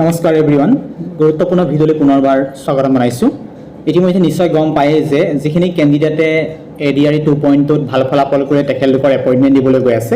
নমস্কাৰ এভৰিৱান গুৰুত্বপূৰ্ণ ভিডিঅ'লৈ পুনৰবাৰ স্বাগতম জনাইছোঁ। ইতিমধ্যে নিশ্চয় গম পায়েই যে যিখিনি কেণ্ডিডেটে এ ডি আৰ ই টু পইণ্টটোত ভালো ফলাফল কৰি, তেখেতলোকৰ এপইণ্টমেণ্ট দিবলৈ গৈ আছে।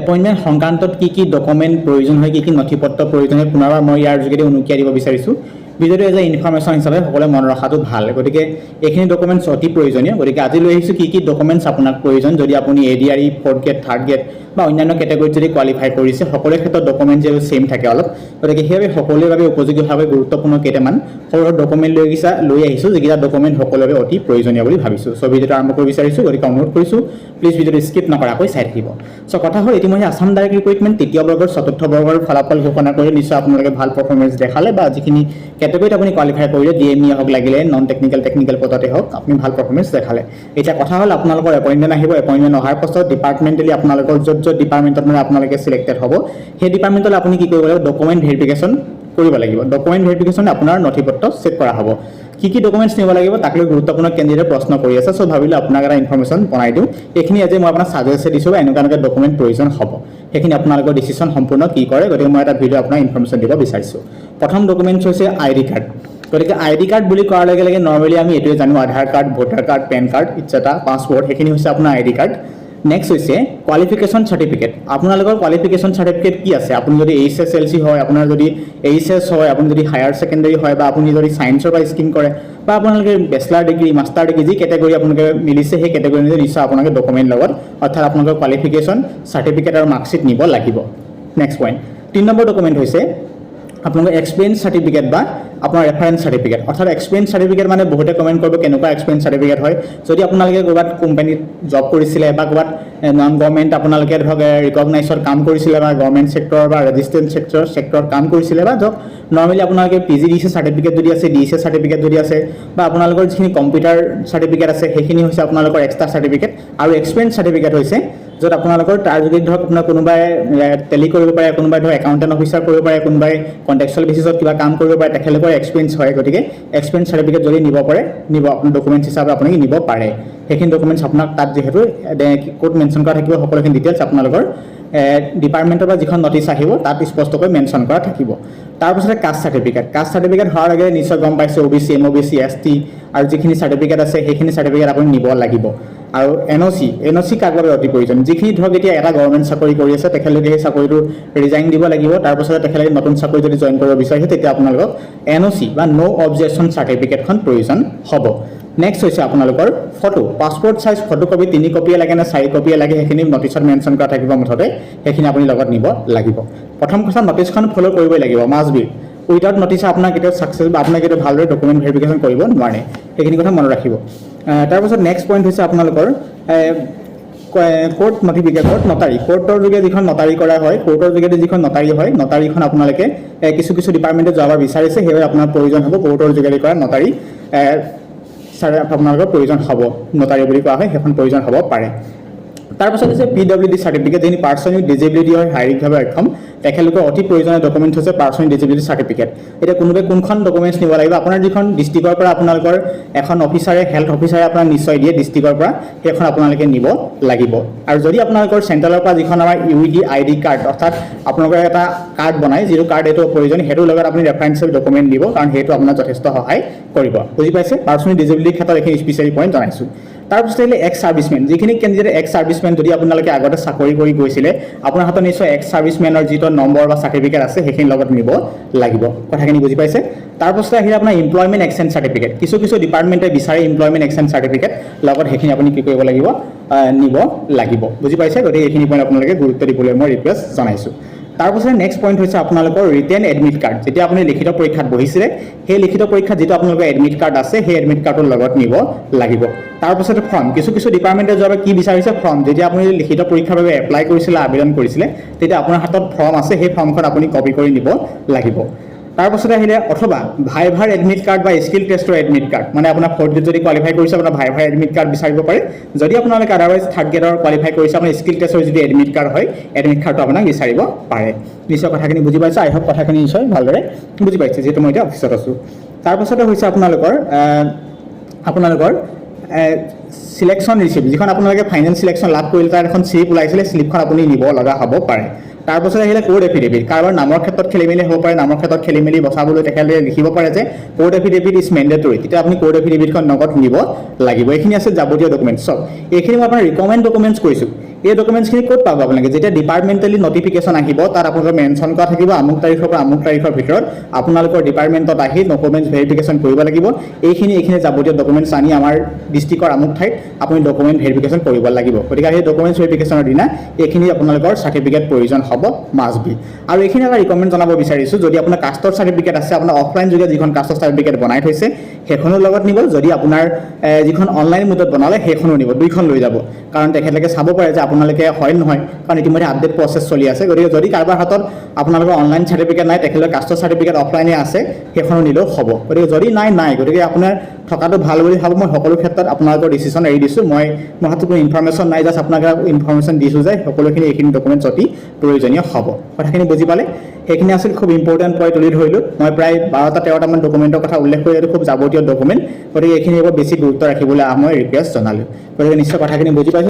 এপইণ্টমেণ্ট সংক্ৰান্তত কি কি ডকুমেণ্ট প্ৰয়োজন হয়, কি কি নথি পত্ৰ প্ৰয়োজন হয়, পুনৰবাৰ মই ইয়াৰ যোগেদি উনুকিয়াই দিব বিচাৰিছোঁ। ভিডিঅ'টো এজ এ ইনফৰ্মেশ্যন হিচাপে সকলোৱে মনত ৰখাটো ভালো। গতিকে এইখিনি ডকুমেণ্টছ অতি প্ৰয়োজনীয়। গতিকে আজি লৈ আহিছোঁ কি কি ডকুমেণ্টছ আপোনাক প্ৰয়োজন। যদি আপুনি A D R E fourth grade third grade বা অন্যান্য কেটেগৰীত যদি কোৱালিফাই কৰিছে সকলোৰে ক্ষেত্ৰত ডকুমেণ্ট যিহেতু ছেইম থাকে অলপ। গতিকে সেইবাবে সকলোৰে বাবে উপযোগীভাৱে গুৰুত্বপূৰ্ণ কেইটামান। সৰু সৰু ডকুমেণ্ট লৈ আহিছা লৈ আহিছোঁ, যিকেইটা ডকুমেণ্ট সকলোৰে বাবে অতি প্ৰয়োজনীয় বুলি ভাবিছোঁ। চ' ভিডিঅ'টো আৰম্ভ কৰিব বিচাৰিছোঁ, গতিকে অনুৰোধ কৰিছোঁ প্লিজ ভিডিঅ'টো স্কিপ নকৰাকৈ চাই থাকিব। চ' কথা হ'ল, ইতিমধ্যে আছাম ডাইৰেক্ট ৰিক্ৰুইটমেণ্ট তৃতীয় বৰ্গৰ চতুৰ্থ বৰ্গৰ ফলাফল ঘোষণা কৰি নিশ্চয় আপোনালোকে ভালো পাৰফৰ্মেঞ্চ দেখালে বা যিখিনি কেটেগৰীত আপুনি কোৱালিফাই কৰিলে ডি এম ই হওক লাগিলে নন টেকনিকেল টেকনিকেল পদতে হওক, আপুনি ভালো পাৰফৰ্মেঞ্চ দেখালে। এতিয়া কথা হ'ল, আপোনালোকৰ এপইণ্টমেণ্ট আহিব। এপইণ্টমেণ্ট অহাৰ পাছত ডিপাৰ্টমেণ্টেলি আপোনালোকৰ য'ত য'ত ডিপাৰ্টমেণ্টত মানে আপোনালোকে চিলেক্টেড হ'ব, সেই ডিপাৰ্টমেণ্টলৈ আপুনি কি কৰিব লাগিব? ডকুমেণ্ট ভেৰিফিকেশ্যন কৰিব লাগিব। ডকুমেণ্ট ভেৰিফিকেশ্যনে আপোনাৰ নথি পত্ৰ চেক কৰা হ'ব। কি কি ডকুমেণ্টছ নিব লাগিব? তাক লৈ গুৰুত্বপূৰ্ণ কেণ্ডিডেটে প্ৰশ্ন কৰি আছে। চ' ভাবিলোঁ আপোনাক এটা ইনফৰ্মেশ্যন বনাই দিওঁ। এইখিনি আজি মই আপোনাক ছাজেষ্ট দিছোঁ এনেকুৱা এনেকুৱা ডকুমেণ্ট প্ৰয়োজন হ'ব। সেইখিনি আপোনালোকৰ ডিচিশ্যন সম্পূৰ্ণ কি কৰে? গতিকে মই এটা ভিডিঅ' আপোনাক ইনফৰ্মেশ্যন দিব বিচাৰিছোঁ। প্ৰথম ডকুমেণ্টছ হৈছে আই ডি কাৰ্ড গতিকে আই ডি কাৰ্ড বুলি কোৱাৰ লগে লগে নৰ্মেলি আমি এইটোৱে জানো, Aadhaar card voter card PAN card etcetera passport সেইখিনি হৈছে আপোনাৰ আই ডি কাৰ্ড নেক্সট হৈছে কোৱালিফিকেশ্যন চাৰ্টিফিকেট আপোনালোকৰ কোৱালিফিকেশ্যন চাৰ্টিফিকেট কি আছে? আপুনি যদি এইচ এছ এল চি হয়, আপোনাৰ যদি এইচ এছ হয়, আপুনি যদি হায়াৰ ছেকেণ্ডেৰী হয়, বা আপুনি যদি ছায়েন্সৰ পৰা স্কিম কৰে, বা আপোনালোকে বেচলাৰ ডিগ্ৰী মাষ্টাৰ ডিগ্ৰী যি কেটেগৰী আপোনালোকে মিলিছে, সেই কেটেগৰী অনুযায়ী নিশ্চয় আপোনালোকে ডকুমেণ্ট লগত, অৰ্থাৎ আপোনালোকৰ কোৱালিফিকেশ্যন চাৰ্টিফিকেট আৰু মাৰ্কশ্বিট নিব লাগিব। নেক্সট পইণ্ট তিনি নম্বৰ ডকুমেণ্ট হৈছে আপোনালোকৰ এক্সপিৰিয়েঞ্চ চাৰ্টিফিকেট বা আপোনাৰ ৰেফাৰেঞ্চ চাৰ্টিফিকেট অৰ্থাৎ এক্সপিৰিয়েঞ্চ চাৰ্টিফিকেট মানে বহুতে কমেণ্ট কৰিব কেনেকুৱা এক্সপিৰিয়েঞ্চ চাৰ্টিফিকেট হয়। যদি আপোনালোকে ক'ৰবাত কোম্পানীত জব কৰিছিলে বা ক'ৰবাত নন গভৰ্ণমেণ্ট আপোনালোকে ধৰক ৰিকগনাইজত কাম কৰিছিলে বা গভৰ্ণমেণ্ট ছেক্টৰ বা ৰেজিষ্টেণ্ট ছেক্টৰ ছেক্টৰত কাম কৰিছিলে বা ধৰক নৰ্মেলি আপোনালোকে P G D C certificate যদি আছে ডি চি চাৰ্টিফিকেট যদি আছে, বা আপোনালোকৰ যিখিনি কম্পিউটাৰ চাৰ্টিফিকেট আছে, সেইখিনি হৈছে আপোনালোকৰ এক্সট্ৰা চাৰ্টিফিকেট আৰু এক্সপিৰিয়েঞ্চ চাৰ্টিফিকেট হৈছে য'ত আপোনালোকৰ তাৰ যোগেদি ধৰক আপোনাৰ কোনোবাই টেলি কৰিব পাৰে, কোনোবাই ধৰক একাউণ্টেণ্ট অফিচাৰ কৰিব পাৰে, কোনোবাই কণ্টেক্সুৱেল বেচিছত কিবা কাম কৰিব পাৰে, তেখেতলোকৰ এক্সপিৰিয়েঞ্চ হয়, গতিকে এক্সপিৰিয়েঞ্চ চাৰ্টিফিকেট যদি নিব পাৰে, নিব, আপোনাৰ ডকুমেণ্টছ হিচাপে আপুনি নিব পাৰে। সেইখিনি ডকুমেণ্টছ আপোনাক তাত যিহেতু ক'ত মেনশ্যন কৰা থাকিব সকলোখিনি ডিটেইলছ আপোনালোকৰ ডিপাৰ্টমেণ্টৰ পৰা যিখন নটিছ আহিব, তাত স্পষ্টকৈ মেনশ্যন কৰা থাকিব। তাৰপিছতে কাষ্ট চাৰ্টিফিকেট কাষ্ট চাৰ্টিফিকেট হোৱাৰ লগে নিশ্চয় গম পাইছে O' B C M O' B C S T আৰু যিখিনি চাৰ্টিফিকেট আছে, সেইখিনি চাৰ্টিফিকেট আপুনি নিব লাগিব। আৰু এন অ' চি এন অ' চি কাক বাবে অতি প্ৰয়োজন। যিখিনি ধৰক এতিয়া এটা গভৰ্ণমেণ্ট চাকৰি কৰি আছে, তেখেতলোকে সেই চাকৰিটো ৰিজাইন দিব লাগিব। তাৰপাছতে তেখেতলোকে নতুন চাকৰি যদি জইন কৰিব বিচাৰিছে তেতিয়া আপোনালোকক এন অ' চি বা ন' অবজেকশ্যন চাৰ্টিফিকেটখন প্ৰয়োজন হ'ব। নেক্সট হৈছে আপোনালোকৰ photo passport size photo copy তিনি কপিয়ে লাগে নে চাৰি কপিয়ে লাগে, সেইখিনি নটিছত মেনশ্যন কৰা থাকিব মুঠতে। সেইখিনি আপুনি লগত নিব লাগিব। প্ৰথম কথা নটিছখন ফ'ল' কৰিবই লাগিব মাষ্ট বি উইদাউট নটিছ আপোনাৰ কেতিয়াও ছাকচেছ বা আপোনাৰ কেতিয়াও ভালদৰে ডকুমেণ্ট ভেৰিফিকেশ্যন কৰিব নোৱাৰে। সেইখিনি কথা মনত ৰাখিব। তাৰপাছত নেক্সট পইণ্ট হৈছে আপোনালোকৰ কোৰ্ট নটিফিকেট কোৰ্ট নটাৰী কোৰ্টৰ যোগে যিখন নটাৰী কৰা হয় কোৰ্টৰ যোগেদি যিখন নটাৰী হয় নটাৰীখন আপোনালোকে কিছু কিছু ডিপাৰ্টমেণ্টে যোৱাবাৰ বিচাৰিছে সেয়ে আপোনাৰ প্ৰয়োজন হ'ব কোৰ্টৰ যোগেদি কৰা নটাৰী চাৰ আপোনালোকৰ প্ৰয়োজন হ'ব নটাৰী বুলি কোৱা হয়, সেইখন প্ৰয়োজন হ'ব পাৰে। তাৰপাছত হৈছে পি ডব্লিউ ডি চাৰ্টিফিকেট যিখিনি পাৰ্চন উইথ ডিজেবিলিটি হয়, শাৰীৰিকভাৱে অক্ষম, তেখেতলোকৰ অতি প্ৰয়োজনীয় ডকুমেণ্টছ হৈছে পাৰ্চন উইথ ডিজেবিলিটি চাৰ্টিফিকেট এতিয়া কোনোবাই কোনখন ডকুমেণ্টছ নিব লাগিব, আপোনাৰ যিখন ডিষ্ট্ৰিক্টৰ পৰা আপোনালোকৰ এখন অফিচাৰে হেল্থ অফিচাৰে আপোনাক নিশ্চয় দিয়ে ডিষ্ট্ৰিক্টৰ পৰা, সেইখন আপোনালোকে নিব লাগিব। আৰু যদি আপোনালোকৰ চেণ্ট্ৰেলৰ পৰা যিখন আমাৰ U D I D card অৰ্থাৎ আপোনালোকৰ এটা কাৰ্ড বনাই যিটো কাৰ্ড এইটো প্ৰয়োজন, সেইটোৰ লগত আপুনি ৰেফাৰেঞ্চিয়েল ডকুমেণ্ট দিব, কাৰণ সেইটো আপোনাক যথেষ্ট সহায় কৰিব। বুজি পাইছে? পাৰ্চনেল ডিজেবিলিটিৰ ক্ষেত্ৰত এইখিনি স্পেচিয়েলি পইণ্ট জনাইছোঁ। তাৰপিছত আহিলে এক্স ছাৰ্ভিচমেন যিখিনি কেণ্ডিডেট এক্স ছাৰ্ভিচমেন যদি আপোনালোকে আগতে চাকৰি কৰি গৈছিলে, আপোনাৰ হাতত নিশ্চয় এক্স ছাৰ্ভিচমেনৰ যিটো নম্বৰ বা চাৰ্টিফিকেট আছে সেইখিনি লগত নিব লাগিব। কথাখিনি বুজি পাইছে? তাৰপাছতে আহিলে আপোনাৰ ইমপ্লয়মেণ্ট এক্সচেঞ্জ চাৰ্টিফিকেট কিছু কিছু ডিপাৰ্টমেণ্টে বিচাৰে ইমপ্লয়মেণ্ট এক্সচেঞ্জ চাৰ্টিফিকেট লগত সেইখিনি আপুনি কি কৰিব লাগিব? নিব লাগিব। বুজি পাইছে? গতিকে এইখিনি পইণ্ট আপোনালোকে গুৰুত্ব দিবলৈ মই ৰিকুৱেষ্ট জনাইছোঁ। তাৰপাছতে নেক্সট পইণ্ট হৈছে আপোনালোকৰ ৰিটেন এডমিট কাৰ্ড যেতিয়া আপুনি লিখিত পৰীক্ষাত বহিছিলে, সেই লিখিত পৰীক্ষাত যিটো আপোনালোকৰ এডমিট কাৰ্ড আছে, সেই এডমিট কাৰ্ডৰ লগত নিব লাগিব। তাৰপাছতে ফৰ্ম কিছু কিছু ডিপাৰ্টমেণ্টে যোৱাবাৰ কি বিচাৰিছে ফৰ্ম যেতিয়া আপুনি লিখিত পৰীক্ষাৰ বাবে এপ্লাই কৰিছিলে, আবেদন কৰিছিলে, তেতিয়া আপোনাৰ হাতত ফৰ্ম আছে, সেই ফৰ্মখন আপুনি কপি কৰি নিব লাগিব। তাৰপাছতে আহিলে অথবা ভাইভাৰ এডমিট কাৰ্ড বা স্কিল টেষ্টৰ এডমিট কাৰ্ড মানে আপোনাৰ ফ'ৰ্থ গ্ৰেড যদি কোৱালিফাই কৰিছে, আপোনাৰ ভাইভাৰ এডমিট কাৰ্ড বিচাৰিব পাৰে। যদি আপোনালোকে আদাৰৱাইজ থাৰ্ড গ্ৰেডৰ কোৱালিফাই কৰিছে, আপোনাৰ স্কিল টেষ্টৰ যদি এডমিট কাৰ্ড হয় এডমিট কাৰ্ডটো আপোনাক বিচাৰিব পাৰে। নিশ্চয় কথাখিনি বুজি পাইছে? আই হোপ কথাখিনি নিশ্চয় ভালদৰে বুজি পাইছে, যিহেতু মই এতিয়া অফিচত আছোঁ। তাৰপাছতে হৈছে আপোনালোকৰ আপোনালোকৰ চিলেকশ্যন ৰিচিপ্ট যিখন আপোনালোকে ফাইনেল চিলেকশ্যন লাভ কৰিলে, তাৰ এখন শ্লিপ ওলাইছিলে শ্লিপখন আপুনি নিব লগা হ'ব পাৰে। তাৰপাছত আহিলে কোড এফিডেভিট কাৰোবাৰ নামৰ ক্ষেত্ৰত খেলি মেলি হ'ব পাৰে, নামৰ ক্ষেত্ৰত খেলি মেলি বচাবলৈ তেখেতে লিখিব পাৰে যে কোড এফিডেভিট ইজ মেণ্ডেটৰী তেতিয়া আপুনি কোড এফিডেভিটখন নগদ নিব লাগিব। এইখিনি আছে যাৱতীয় ডকুমেণ্টছ চব, এইখিনি মই আপোনাৰ ৰিকমেণ্ড ডকুমেণ্টছ কৈছোঁ এই ডকুমেণ্টছখিনি ক'ত পাব আপোনালোকে? যেতিয়া ডিপাৰ্টমেণ্টেলি নটিফিকেশ্যন আহিব, তাত আপোনালোকৰ মেনশ্যন কৰা থাকিব, আমুক তাৰিখৰ পৰা আমুক তাৰিখৰ ভিতৰত আপোনালোকৰ ডিপাৰ্টমেণ্টত আহি ডকুমেণ্টছ ভেৰিফিকেশ্যন কৰিব লাগিব। এইখিনি এইখিনি যাৱতীয় ডকুমেণ্টছ আনি আমাৰ ডিষ্ট্ৰিক্টৰ আমুক ঠাইত আপুনি ডকুমেণ্ট ভেৰিফিকেশ্যন কৰিব লাগিব। গতিকে সেই ডকুমেণ্টছ ভেৰিফিকেশ্যনৰ দিনা এইখিনি আপোনালোকৰ চাৰ্টিফিকেট প্ৰয়োজন হ'ব। মাষ্ট বি আৰু এইখিনি এটা ৰিকমেণ্ড জনাব বিচাৰিছোঁ, যদি আপোনাৰ কাষ্টৰ চাৰ্টিফিকেট আছে, আপোনাৰ অফলাইন যোগে যিখন কাষ্টৰ চাৰ্টিফিকেট বনাই থৈছে সেইখনো লগত নিব, যদি আপোনাৰ যিখন অনলাইন মোডত বনালে, সেইখনো নিব, দুইখন লৈ যাব। কাৰণ তেখেতলোকে চাব পাৰে যে আপোনালোকে হয় নহয়, কাৰণ ইতিমধ্যে আপডেট প্ৰচেছ চলি আছে। গতিকে যদি কাৰোবাৰ হাতত আপোনালোকৰ অনলাইন চাৰ্টিফিকেট নাই তেখেতৰ কাষ্টৰ চাৰ্টিফিকেট অফলাইনে আছে, সেইখনো নিলেও হ'ব। গতিকে যদি নাই নাই। গতিকে আপোনাৰ থকাটো ভালো বুলি ভাবোঁ, মই সকলো ক্ষেত্ৰত আপোনালোকৰ ডিচিশ্যন এৰি দিছোঁ। মই মোৰ কোনো ইনফৰ্মেশ্যন নাই জাষ্ট আপোনালোকে ইনফৰ্মেশ্যন দিছোঁ যে সকলোখিনি এইখিনি ডকুমেণ্টছ অতি প্ৰয়োজনীয় হ'ব। কথাখিনি বুজি পালে? সেইখিনি আছিল খুব ইম্পৰ্টেণ্ট পইণ্ট তুলি ধৰিলোঁ। মই প্ৰায় বাৰটা, তেৰটামান ডকুমেণ্টৰ কথা উল্লেখ কৰিলোঁ খুব যাৱতীয় ডকুমেণ্ট গতিকে এইখিনিৰ ওপৰত বেছি গুৰুত্ব ৰাখিবলৈ মই ৰিকুৱেষ্ট জনালোঁ। গতিকে নিশ্চয় কথাখিনি বুজি পাইছোঁ।